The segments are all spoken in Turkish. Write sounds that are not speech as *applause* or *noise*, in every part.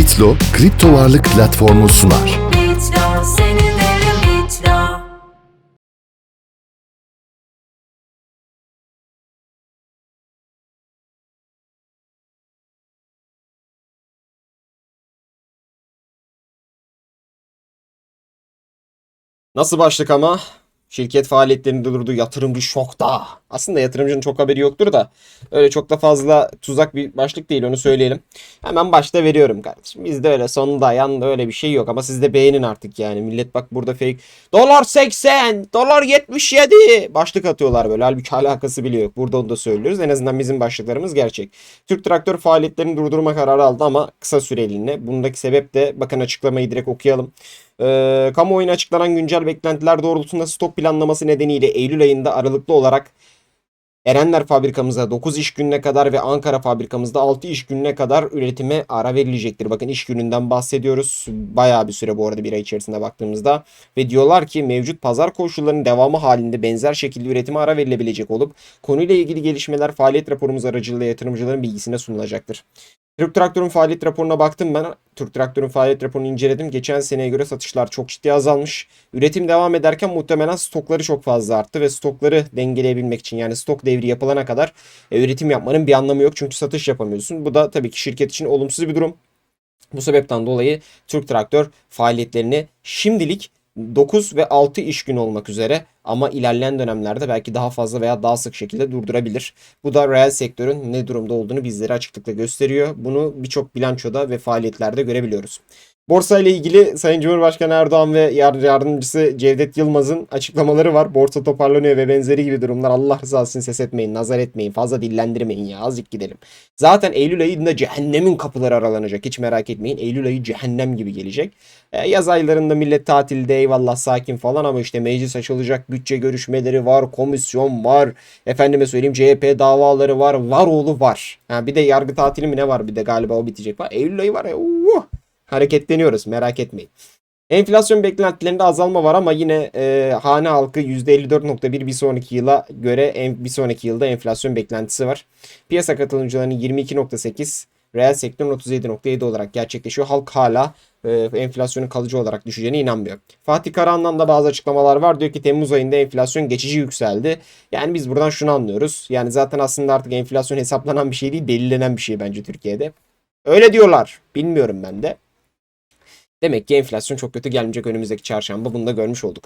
Bitlo kripto varlık platformu sunar. Bitlo, Bitlo. Nasıl başlık ama? Şirket faaliyetlerini durdu. Yatırımcı şokta. Aslında yatırımcının çok haberi yoktur da. Öyle çok da fazla tuzak bir başlık değil onu söyleyelim. Hemen başta veriyorum kardeşim. Bizde öyle sonunda yanında öyle bir şey yok. Ama siz de beğenin artık yani. Millet bak burada fake. Dolar 80. Dolar 77. Başlık atıyorlar böyle. Halbuki alakası bile yok. Burada onu da söylüyoruz. En azından bizim başlıklarımız gerçek. Türk Traktör faaliyetlerini durdurma kararı aldı ama kısa süreliğine. Bundaki sebep de bakın açıklamayı direkt okuyalım. Ee, kamuoyuna açıklanan güncel beklentiler doğrultusunda stok planlaması nedeniyle Eylül ayında aralıklı olarak Erenler fabrikamızda 9 iş gününe kadar ve Ankara fabrikamızda 6 iş gününe kadar üretime ara verilecektir. Bakın iş gününden bahsediyoruz. Bayağı bir süre bu arada bir ay içerisinde baktığımızda. Ve diyorlar ki mevcut pazar koşullarının devamı halinde benzer şekilde üretime ara verilebilecek olup konuyla ilgili gelişmeler faaliyet raporumuz aracılığıyla yatırımcıların bilgisine sunulacaktır. Türk Traktör'ün faaliyet raporuna baktım ben. Türk Traktör'ün faaliyet raporunu inceledim. Geçen seneye göre satışlar çok ciddi azalmış. Üretim devam ederken muhtemelen stokları çok fazla arttı ve stokları dengeleyebilmek için yani stok devri yapılana kadar e, üretim yapmanın bir anlamı yok çünkü satış yapamıyorsun. Bu da tabii ki şirket için olumsuz bir durum. Bu sebepten dolayı Türk Traktör faaliyetlerini şimdilik 9 ve 6 iş günü olmak üzere ama ilerleyen dönemlerde belki daha fazla veya daha sık şekilde durdurabilir. Bu da reel sektörün ne durumda olduğunu bizlere açıklıkla gösteriyor. Bunu birçok bilançoda ve faaliyetlerde görebiliyoruz. Borsa ile ilgili Sayın Cumhurbaşkanı Erdoğan ve yar- yardımcısı Cevdet Yılmaz'ın açıklamaları var. Borsa toparlanıyor ve benzeri gibi durumlar. Allah rızası için ses etmeyin, nazar etmeyin, fazla dillendirmeyin ya azıcık gidelim. Zaten Eylül ayında cehennemin kapıları aralanacak. Hiç merak etmeyin. Eylül ayı cehennem gibi gelecek. E, yaz aylarında millet tatilde eyvallah sakin falan ama işte meclis açılacak, bütçe görüşmeleri var, komisyon var. Efendime söyleyeyim CHP davaları var, var oğlu var. Ha, bir de yargı tatili mi ne var bir de galiba o bitecek. Eylül ayı var ya. uh! Hareketleniyoruz merak etmeyin. Enflasyon beklentilerinde azalma var ama yine e, hane halkı %54.1 bir sonraki yıla göre en, bir sonraki yılda enflasyon beklentisi var. Piyasa katılımcılarının 22.8, reel sektörün 37.7 olarak gerçekleşiyor. Halk hala e, enflasyonun kalıcı olarak düşeceğine inanmıyor. Fatih Karahan'dan da bazı açıklamalar var. Diyor ki Temmuz ayında enflasyon geçici yükseldi. Yani biz buradan şunu anlıyoruz. Yani zaten aslında artık enflasyon hesaplanan bir şey değil, belirlenen bir şey bence Türkiye'de. Öyle diyorlar. Bilmiyorum ben de. Demek ki enflasyon çok kötü gelmeyecek önümüzdeki çarşamba. Bunu da görmüş olduk.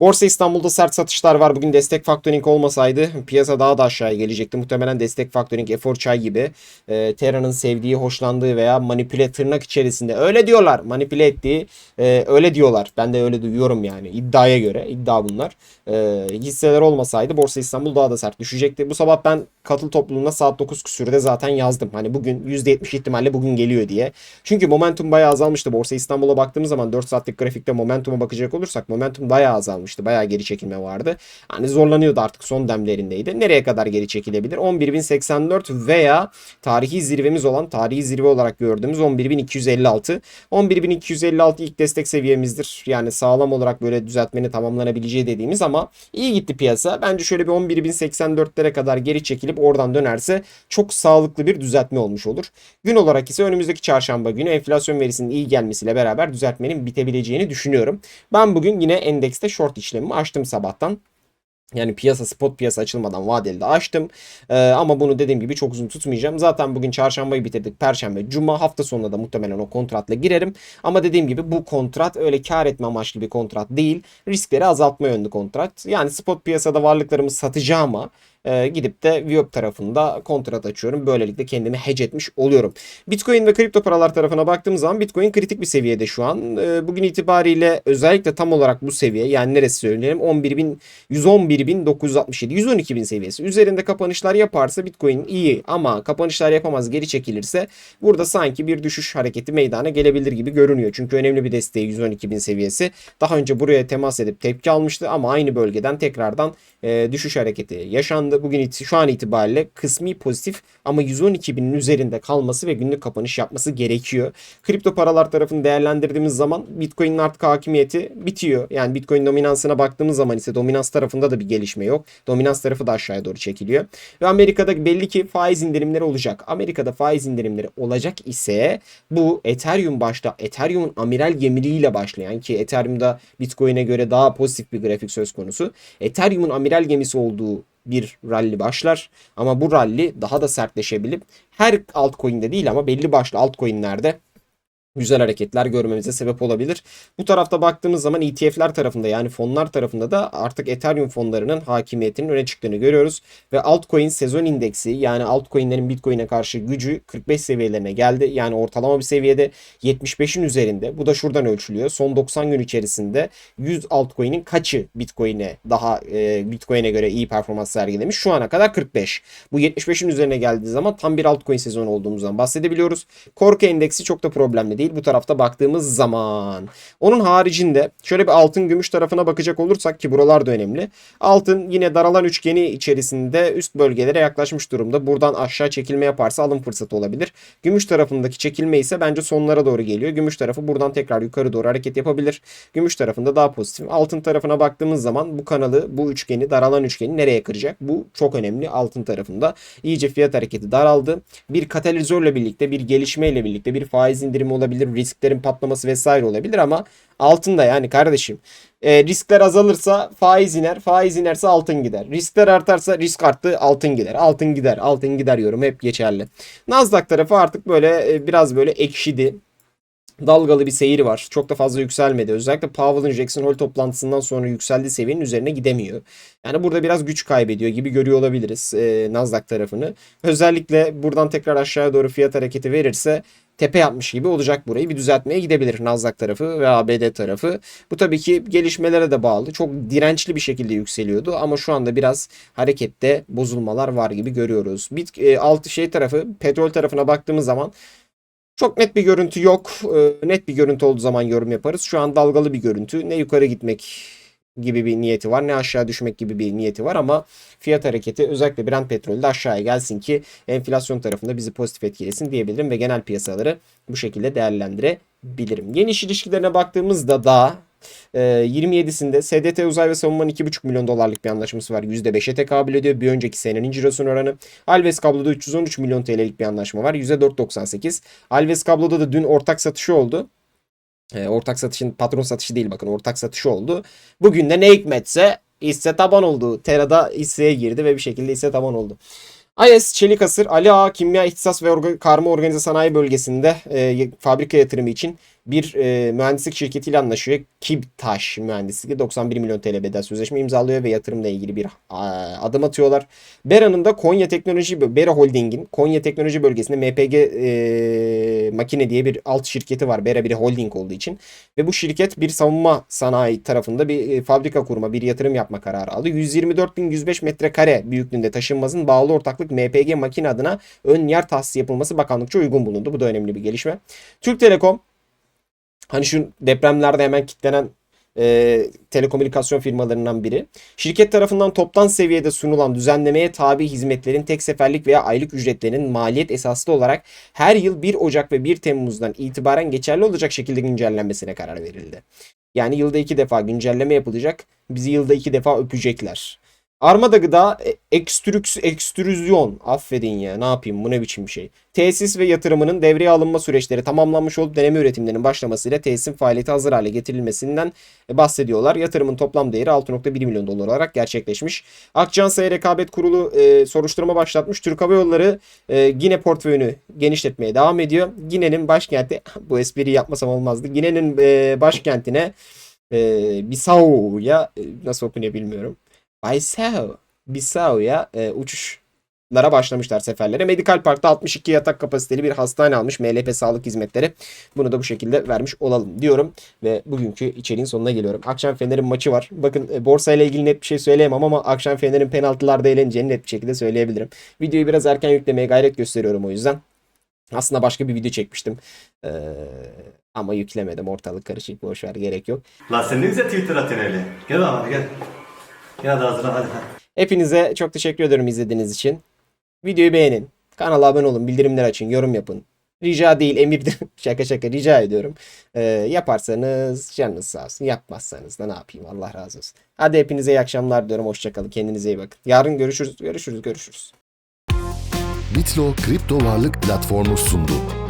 Borsa İstanbul'da sert satışlar var. Bugün destek factoring olmasaydı piyasa daha da aşağıya gelecekti. Muhtemelen destek factoring, efor çay gibi e, Terra'nın sevdiği, hoşlandığı veya manipüle tırnak içerisinde öyle diyorlar. Manipüle ettiği e, öyle diyorlar. Ben de öyle duyuyorum yani. iddiaya göre. iddia bunlar. E, hisseler olmasaydı Borsa İstanbul daha da sert düşecekti. Bu sabah ben katıl topluluğuna saat 9 küsürde zaten yazdım. Hani bugün %70 ihtimalle bugün geliyor diye. Çünkü momentum bayağı azalmıştı. Borsa İstanbul'a baktığımız zaman 4 saatlik grafikte momentuma bakacak olursak momentum bayağı azalmıştı. Bayağı geri çekilme vardı. Hani zorlanıyordu artık son demlerindeydi. Nereye kadar geri çekilebilir? 11.084 veya tarihi zirvemiz olan tarihi zirve olarak gördüğümüz 11.256. 11.256 ilk destek seviyemizdir. Yani sağlam olarak böyle düzeltmenin tamamlanabileceği dediğimiz ama iyi gitti piyasa. Bence şöyle bir 11.084'lere kadar geri çekilip oradan dönerse çok sağlıklı bir düzeltme olmuş olur. Gün olarak ise önümüzdeki çarşamba günü enflasyon verisinin iyi gelmesiyle beraber düzeltmenin bitebileceğini düşünüyorum. Ben bugün yine endekste short işlemimi açtım sabahtan. Yani piyasa spot piyasa açılmadan vadeli de açtım. Ee, ama bunu dediğim gibi çok uzun tutmayacağım. Zaten bugün çarşambayı bitirdik. Perşembe, cuma hafta sonunda da muhtemelen o kontratla girerim. Ama dediğim gibi bu kontrat öyle kar etme amaçlı bir kontrat değil. Riskleri azaltma yönlü kontrat. Yani spot piyasada varlıklarımı satacağıma e, gidip de Viop tarafında kontrat açıyorum. Böylelikle kendimi hedge etmiş oluyorum. Bitcoin ve kripto paralar tarafına baktığım zaman Bitcoin kritik bir seviyede şu an. E, bugün itibariyle özellikle tam olarak bu seviye yani neresi söyleyelim 11.000 111.967 112.000 seviyesi üzerinde kapanışlar yaparsa Bitcoin iyi ama kapanışlar yapamaz geri çekilirse burada sanki bir düşüş hareketi meydana gelebilir gibi görünüyor. Çünkü önemli bir desteği 112.000 seviyesi. Daha önce buraya temas edip tepki almıştı ama aynı bölgeden tekrardan e, düşüş hareketi yaşandı. Tarafında bugün şu an itibariyle kısmi pozitif ama 112 binin üzerinde kalması ve günlük kapanış yapması gerekiyor. Kripto paralar tarafını değerlendirdiğimiz zaman Bitcoin'in artık hakimiyeti bitiyor. Yani Bitcoin dominansına baktığımız zaman ise dominans tarafında da bir gelişme yok. Dominans tarafı da aşağıya doğru çekiliyor. Ve Amerika'da belli ki faiz indirimleri olacak. Amerika'da faiz indirimleri olacak ise bu Ethereum başta Ethereum'un amiral gemiliğiyle başlayan ki Ethereum'da Bitcoin'e göre daha pozitif bir grafik söz konusu. Ethereum'un amiral gemisi olduğu bir rally başlar. Ama bu rally daha da sertleşebilip her altcoin'de değil ama belli başlı altcoin'lerde güzel hareketler görmemize sebep olabilir. Bu tarafta baktığımız zaman ETF'ler tarafında yani fonlar tarafında da artık Ethereum fonlarının hakimiyetinin öne çıktığını görüyoruz. Ve altcoin sezon indeksi yani altcoin'lerin Bitcoin'e karşı gücü 45 seviyelerine geldi. Yani ortalama bir seviyede 75'in üzerinde. Bu da şuradan ölçülüyor. Son 90 gün içerisinde 100 altcoin'in kaçı Bitcoin'e daha e, Bitcoin'e göre iyi performans sergilemiş? Şu ana kadar 45. Bu 75'in üzerine geldiği zaman tam bir altcoin sezonu olduğumuzdan bahsedebiliyoruz. Korku endeksi çok da problemli değil bu tarafta baktığımız zaman. Onun haricinde şöyle bir altın gümüş tarafına bakacak olursak ki buralar da önemli. Altın yine daralan üçgeni içerisinde üst bölgelere yaklaşmış durumda. Buradan aşağı çekilme yaparsa alım fırsatı olabilir. Gümüş tarafındaki çekilme ise bence sonlara doğru geliyor. Gümüş tarafı buradan tekrar yukarı doğru hareket yapabilir. Gümüş tarafında daha pozitif. Altın tarafına baktığımız zaman bu kanalı, bu üçgeni, daralan üçgeni nereye kıracak? Bu çok önemli altın tarafında. İyice fiyat hareketi daraldı. Bir katalizörle birlikte, bir gelişmeyle birlikte bir faiz indirimi olabilir, risklerin patlaması vesaire olabilir ama altında yani kardeşim. E, riskler azalırsa faiz iner, faiz inerse altın gider. Riskler artarsa risk arttı, altın gider. Altın gider, altın gider yorum hep geçerli. Nasdaq tarafı artık böyle e, biraz böyle ekşidi dalgalı bir seyri var. Çok da fazla yükselmedi. Özellikle Powell'ın Jackson Hole toplantısından sonra yükseldiği seviyenin üzerine gidemiyor. Yani burada biraz güç kaybediyor gibi görüyor olabiliriz e, Nasdaq tarafını. Özellikle buradan tekrar aşağıya doğru fiyat hareketi verirse tepe yapmış gibi olacak burayı. Bir düzeltmeye gidebilir Nasdaq tarafı ve ABD tarafı. Bu tabii ki gelişmelere de bağlı. Çok dirençli bir şekilde yükseliyordu ama şu anda biraz harekette bozulmalar var gibi görüyoruz. Bit e, altı şey tarafı petrol tarafına baktığımız zaman çok net bir görüntü yok. Ee, net bir görüntü olduğu zaman yorum yaparız. Şu an dalgalı bir görüntü. Ne yukarı gitmek gibi bir niyeti var ne aşağı düşmek gibi bir niyeti var ama fiyat hareketi özellikle Brent petrolde aşağıya gelsin ki enflasyon tarafında bizi pozitif etkilesin diyebilirim ve genel piyasaları bu şekilde değerlendirebilirim. Geniş ilişkilerine baktığımızda da e, 27'sinde SDT Uzay ve Savunma'nın 2,5 milyon dolarlık bir anlaşması var. %5'e tekabül ediyor. Bir önceki senenin cirosun oranı. Alves Kablo'da 313 milyon TL'lik bir anlaşma var. %4.98. Alves Kablo'da da dün ortak satışı oldu. E, ortak satışın patron satışı değil bakın ortak satışı oldu. Bugün de ne hikmetse hisse taban oldu. Tera'da hisseye girdi ve bir şekilde hisse taban oldu. AES Çelik Asır Ali Ağa Kimya İhtisas ve Karma Organize Sanayi Bölgesi'nde e, fabrika yatırımı için bir e, mühendislik şirketiyle anlaşıyor. Kibtaş mühendisliği 91 milyon TL bedel sözleşme imzalıyor ve yatırımla ilgili bir a, adım atıyorlar. Bera'nın da Konya Teknoloji Bera Holding'in Konya Teknoloji Bölgesi'nde MPG e, Makine diye bir alt şirketi var. Bera bir holding olduğu için. Ve bu şirket bir savunma sanayi tarafında bir e, fabrika kurma, bir yatırım yapma kararı aldı. 124.105 metrekare büyüklüğünde taşınmazın bağlı ortaklık MPG Makine adına ön yer tahsisi yapılması bakanlıkça uygun bulundu. Bu da önemli bir gelişme. Türk Telekom Hani şu depremlerde hemen kilitlenen e, telekomünikasyon firmalarından biri. Şirket tarafından toptan seviyede sunulan düzenlemeye tabi hizmetlerin tek seferlik veya aylık ücretlerinin maliyet esaslı olarak her yıl 1 Ocak ve 1 Temmuz'dan itibaren geçerli olacak şekilde güncellenmesine karar verildi. Yani yılda iki defa güncelleme yapılacak. Bizi yılda iki defa öpecekler. Armada gıda e, ekstrüks, ekstrüzyon affedin ya ne yapayım bu ne biçim bir şey. Tesis ve yatırımının devreye alınma süreçleri tamamlanmış olup deneme üretimlerinin başlamasıyla tesisin faaliyeti hazır hale getirilmesinden e, bahsediyorlar. Yatırımın toplam değeri 6.1 milyon dolar olarak gerçekleşmiş. Akçansa'ya rekabet kurulu e, soruşturma başlatmış. Türk Hava Yolları e, yine portföyünü genişletmeye devam ediyor. Gine'nin başkenti *laughs* bu espriyi yapmasam olmazdı. Gine'nin e, başkentine e, Bissau'ya e, nasıl okunuyor bilmiyorum. Bissau, Bissau'ya e, uçuşlara başlamışlar seferlere. Medikal Park'ta 62 yatak kapasiteli bir hastane almış MLP Sağlık Hizmetleri. Bunu da bu şekilde vermiş olalım diyorum. Ve bugünkü içeriğin sonuna geliyorum. Akşam Fener'in maçı var. Bakın e, borsa ile ilgili net bir şey söyleyemem ama akşam Fener'in penaltılarda eğleneceğini net bir şekilde söyleyebilirim. Videoyu biraz erken yüklemeye gayret gösteriyorum o yüzden. Aslında başka bir video çekmiştim. Ee, ama yüklemedim. Ortalık karışık. Boşver gerek yok. Lan sen ne güzel Twitter atıyorsun öyle. Gel hadi gel. Gel hadi hazırlan hadi. Hepinize çok teşekkür ederim izlediğiniz için. Videoyu beğenin. Kanala abone olun. Bildirimler açın. Yorum yapın. Rica değil emirdir. *laughs* şaka şaka rica ediyorum. Ee, yaparsanız canınız sağ olsun. Yapmazsanız da ne yapayım Allah razı olsun. Hadi hepinize iyi akşamlar diyorum. Hoşçakalın. Kendinize iyi bakın. Yarın görüşürüz. Görüşürüz. Görüşürüz. Bitlo kripto varlık platformu sundu.